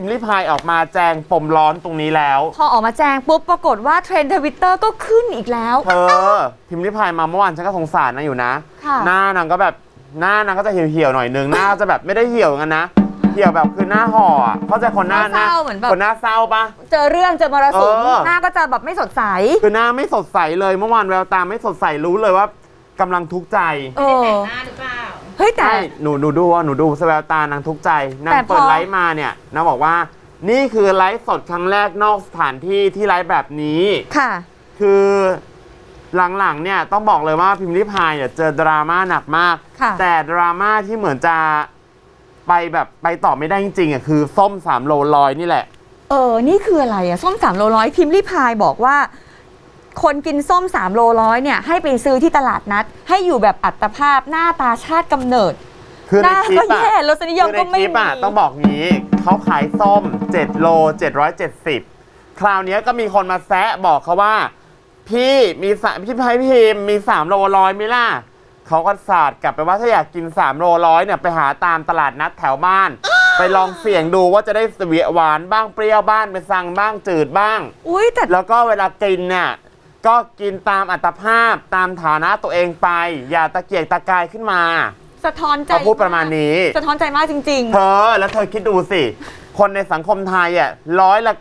พิมพ์ริพายออกมาแจงปมร้อนตรงนี้แล้ว พอออกมาแจงปุ๊บปรากฏว่าเทรนด์ทวิตเตอร์ก็ขึ้นอีกแล้ว เธอพิมพ์ริพายมาเมื่อวานฉันก็สงสารนางอยู่นะ ค่ะ หน้านางก็แบบหน้านางก็จะเหี่ยวๆหน่อยนึงหน้าจะแบบไม่ได้เหี่ยวกันนะเหี่ยวแบบคือหน้าห่ออะเข้าใจคนหน้าหน้าเศร้าเหมือนแบบ คนหน้าเศร้าปะ เจอเรื่องเจอมรสุมเออ หน้าก็จะแบบไม่สดใส คือหน้าไม่สดใสเลยเมื่อวานแววตาไม่สดใสรู้เลยว่ากำลังทุกข์ใจ เออ แต่งหน้าหรือเปล่า เฮ้ยแต่ ใช่หนูหนูดูว่าหนูดูสแววตานางทุกข์ใจนางแต่พอ เปิดไลฟ์มาเนี่ยนางบอกว่า นี่คือไลฟ์สดครั้งแรกนอกสถานที่ที่ไลฟ์แบบนี้ ค่ะ คือหลังๆเนี่ยต้องบอกเลยว่าพิมพ์ริพายเนี่ยเจอดราม่าหนักมาก ค่ะ แต่ดราม่าที่เหมือนจะไปแบบไปต่อไม่ได้จริงๆอะคือส้มสามโลลอยนี่แหละ เออ นี่คืออะไรอะส้มสามโลร้อยพิมพ์รีพายบอกว่า คนกินส้มสามโลร้อยเนี่ยให้ไปซื้อที่ตลาดนัด ให้อยู่แบบอัตภาพหน้าตาชาติกำเนิด คือหในน้าคลิก็ปอะแย่รสนิยมคือในก็คไม่ลิปมี อะต้องบอกงี้เขาขายส้ม 7 โล 770 คราวเนี้ยก็มีคนมาแซะบอกเขาว่า พี่มีสามพี่พายพิมพ์มี 3 โลร้อยไหมล่ะเขาก็สาดกลับไปว่าถ้าอยากกิน 3 โลร้อยเนี่ยไปหาตามตลาดนัดแถวบ้าน ไปลองเสี่ยงดูว่าจะได้เสวียหวานบ้างเปรี้ยวบ้างไปสั่งบ้างจืดบ้าง อุ้ยแต่ แล้วก็เวลากินเนี่ย ก็กินตามอัตภาพตามฐานะตัวเองไป อย่าตะเกียกตะกายขึ้นมา สะท้อนใจเขาพูดประมาณนี้ สะท้อนใจมากจริงเธอแล้วเธอคิดดูสิ คนในสังคมไทยอะร้อยละ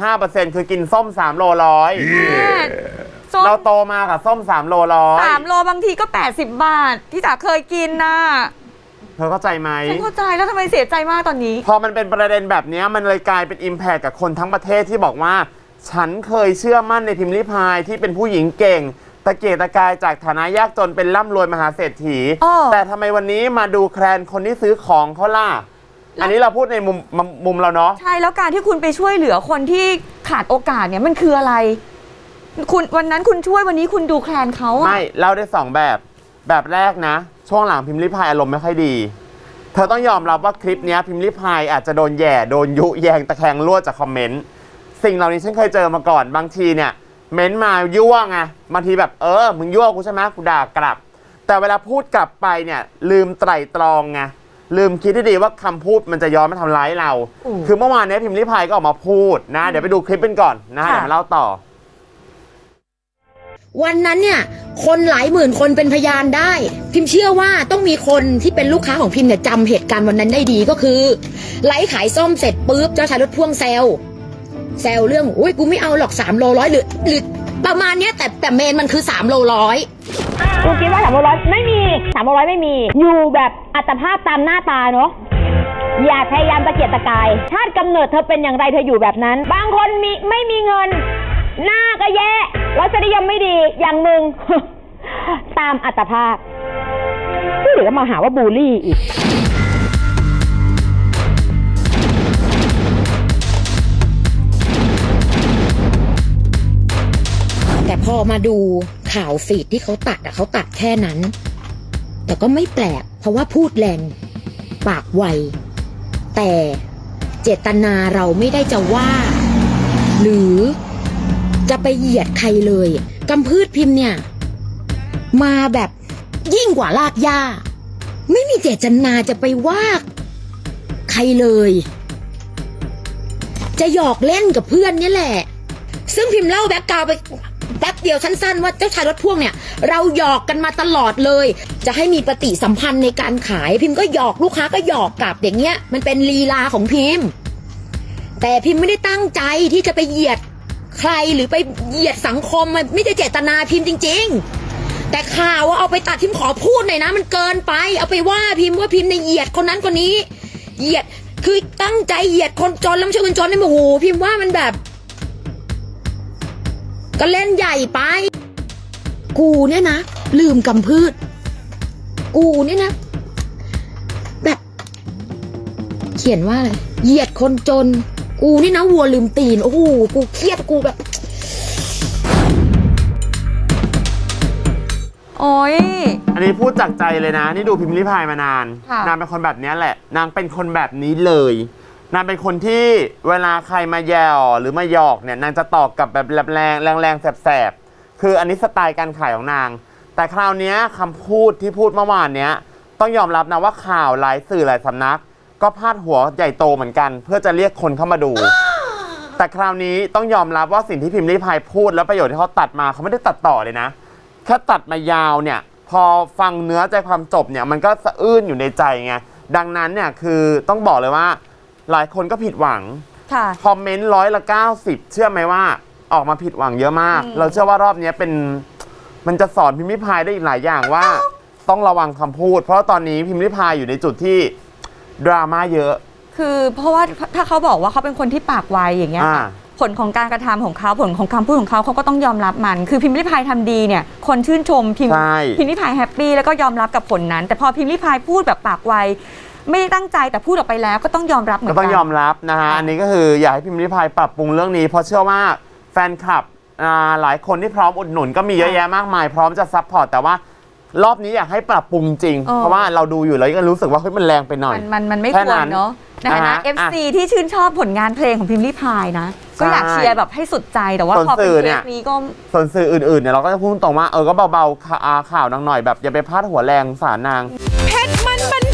95%คือกินส้ม 3 โลร้อยๆแม่ส้มเราโตมากับส้ม 3 โลร้อยสามโลบางทีก็ 80 บาท ที่จ๋าเคยกินนะเธอเข้าใจไหมฉันเข้าใจแล้วทำไมเสียใจมากตอนนี้ พอมันเป็นประเด็นแบบเนี้ยมันเลยกลายเป็นอิมแพคกับคนทั้งประเทศที่บอกว่า ฉันเคยเชื่อมั่นในพิมพ์ริพายที่เป็นผู้หญิงเก่ง ตะเกียกตะกายจากฐานะยากจนเป็นร่ำรวยมหาเศรษฐี อ้อ แต่ทำไมวันนี้มาดูแคลนคนที่ซื้อของเขาล่ะ อันนี้เราพูดในมุมมุมมุมเราเนาะ ใช่แล้วการที่คุณไปช่วยเหลือคนที่ขาดโอกาสเนี่ยมันคืออะไร คุณวันนั้นคุณช่วยวันนี้คุณดูแคลนเขาอะ ไม่เล่าได้สองแบบ แบบแรกนะ ช่วงหลังพิมพ์ริพายอารมณ์ไม่ค่อยดี เธอต้องยอมรับว่าคลิปเนี้ยพิมพ์ริพายอาจจะโดนแย่ โดนยุแยงตะแคงรั่วจากคอมเมนต์ สิ่งเหล่านี้ฉันเคยเจอมาก่อนบางทีเนี่ย เม้นต์มายั่วไงบางทีแบบเออมึงยั่วกูใช่ไหมกูด่ากลับ แต่เวลาพูดกลับไปเนี่ย ลืมไตร่ตรองไงลืมคิดให้ดีว่าคำพูดมันจะย้อนมาทำร้ายเรา คือเมื่อวานเนี้ยพิมพ์ริพายก็ออกมาพูดนะ เดี๋ยวไปดูคลิปกันก่อนนะเดี๋ยวมาเล่าต่อ วันนั้นเนี่ย คนหลายหมื่นคนเป็นพยานได้ พิมพ์เชื่อว่าต้องมีคนที่เป็นลูกค้าของพิมพ์เนี่ยจำเหตุการณ์วันนั้นได้ดีก็คือไลฟ์ขายส้มเสร็จปุ๊บเจ้าชายรถพ่วงแซว แซวเรื่องอุ้ยกูไม่เอาหรอกสามโลร้อยหรือหรือประมาณเนี้ยแต่แต่เมนมันคือสามโลร้อยกูคิดว่าสามร้อยไม่มีสามร้อยไม่มี อยู่แบบอัตภาพตามหน้าตาเนาะอย่าพยายามตะเกียกตะกาย ชาติกำเนิดเธอเป็นอย่างไรเธออยู่แบบนั้น บางคนมีไม่มีเงิน หน้าก็แย่รสนิยมไม่ดีอย่างมึง ตามอัตภาพเดี๋ยวมาหาว่าบูลลี่อีก อมาดูข่าวฟีดที่เขาตัดอะเขาตัดแค่นั้น แต่ก็ไม่แปลก เพราะว่าพูดแรงปากไว แต่เจตนาเราไม่ได้จะว่า หรือจะไปเหยียดใครเลยกำพืชพิมพ์เนี่ย มาแบบยิ่งกว่าลากหญ้า ไม่มีเจตนาจะไปว่า ใครเลย จะหยอกเล่นกับเพื่อนนี่แหละ ซึ่งพิมพ์เล่าแบ็กกราวไป เดียวสั้นๆว่าเจ้าชายรถพ่วงเนี่ย เราหยอกกันมาตลอดเลย จะให้มีปฏิสัมพันธ์ในการขายพิมพ์ก็หยอกลูกค้าก็หยอกกลับอย่างเงี้ยมันเป็นลีลาของพิมพ์ แต่พิมพ์ไม่ได้ตั้งใจที่จะไปเหยียดใครหรือไปเหยียดสังคมมันไม่ได้เจตนาพิมพ์จริง ๆ แต่ข่าวว่าเอาไปตัดพิมพ์ขอพูดหน่อยนะ มันเกินไป เอาไปว่าพิมพ์ว่าพิมพ์ในเหยียดคนนั้นคนนี้ เหยียดคือตั้งใจเหยียดคนจนแล้วไม่ใช่คนจนนี่โอ้โหพิมพ์ว่ามันแบบ ก็เล่นใหญ่ไป กูเนี่ยนะ ลืมกำพืช กูเนี่ยนะ แบบ เขียนว่าอะไรเหยียดคนจน กูนี่นะวัวลืมตีน โอ้โห กูเครียดกูแบบ โอ้ย อันนี้พูดจากใจเลยนะ นี่ดูพิมพ์ริพายมานาน ค่ะ นางเป็นคนแบบเนี้ยแหละ นางเป็นคนแบบนี้เลย นางเป็นคนที่เวลาใครมาแย่หรือมาหยอกเนี่ยนางจะตอบกลับแบบแรงแรงแรงแสบๆคืออันนี้สไตล์การขายของนาง แต่คราวนี้ยคำพูดที่พูดเมื่อวานเนี้ยต้องยอมรับนะว่าข่าวหลายสื่อหลายสำนักก็ก็พาดหัวใหญ่โตเหมือนกัน เพื่อจะเรียกคนเข้ามาดู แต่คราวนี้ต้องยอมรับว่าสิ่งที่พิมพ์ริพายพูดแล้วประโยชน์ที่เขาตัดมาเขาไม่ได้ตัดต่อเลยนะแค่ตัดมายาวเนี่ยพอฟังเนื้อใจความจบเนี่ยมันก็สะอื้นอยู่ในใจไงดังนั้นเนี่ยคือต้องบอกเลยว่า หลายคนก็ผิดหวัง ค่ะ คอมเมนต์ร้อยละ 90 เชื่อไหมว่าออกมาผิดหวังเยอะมาก อืม เราเชื่อว่ารอบนี้เป็นมันจะสอนพิมพ์ริพายได้อีกหลายอย่างว่า ต้องระวังคำพูด เพราะตอนนี้พิมพ์ริพายอยู่ในจุดที่ดราม่าเยอะ คือเพราะว่าถ้าเขาบอกว่าเขาเป็นคนที่ปากไวอย่างเงี้ยอ่าค่ะผลของการกระทำของเขาผลของคำพูดของเขาเขาก็ต้องยอมรับมัน คือพิมพ์ริพายทำดีเนี่ยคนชื่นชมพิมพ์ใช่ พิมพ์ริพายแฮปปี้แล้วก็ยอมรับกับผลนั้น แต่พอพิมพ์ริพายพูดแบบปากไว ไม่ได้ตั้งใจแต่พูดออกไปแล้วก็ต้องยอมรับเหมือนก็กันต้องยอมรับนะฮะค่ะอันนี้ก็คืออยากให้พิมพ์ริพายปรับปรุงเรื่องนี้ เพราะเชื่อว่าแฟนคลับอ่าหลายคนที่พร้อมอุดหนุนก็มีเยอะแยะมากมาย พร้อมจะซัพพอร์ตแต่ว่ารอบนี้อยากให้ปรับปรุงจริง เออ เพราะว่าเราดูอยู่แล้วก็รู้สึกว่าเฮ้ยมันแรงไปหน่อย มันมันมันไม่แค่ควรนั้นเนาะในฐานะนะฮะ FC ที่ชื่นชอบผลงานเพลงของพิมพ์ริพายนะ ก็อยากใช่เชียร์แบบให้สุดใจแต่ว่าส่วนพอเป็นสื่อเคเนี่ย สนี้ก็ ส่วนสื่ออื่นๆเนี่ยเราก็จะพูดตรงว่าเออก็เบาๆข่าอ่าข่าวนางหน่อยแบบอย่าไปพาดหัวแรงสารนาง เพชรมันบันเทิง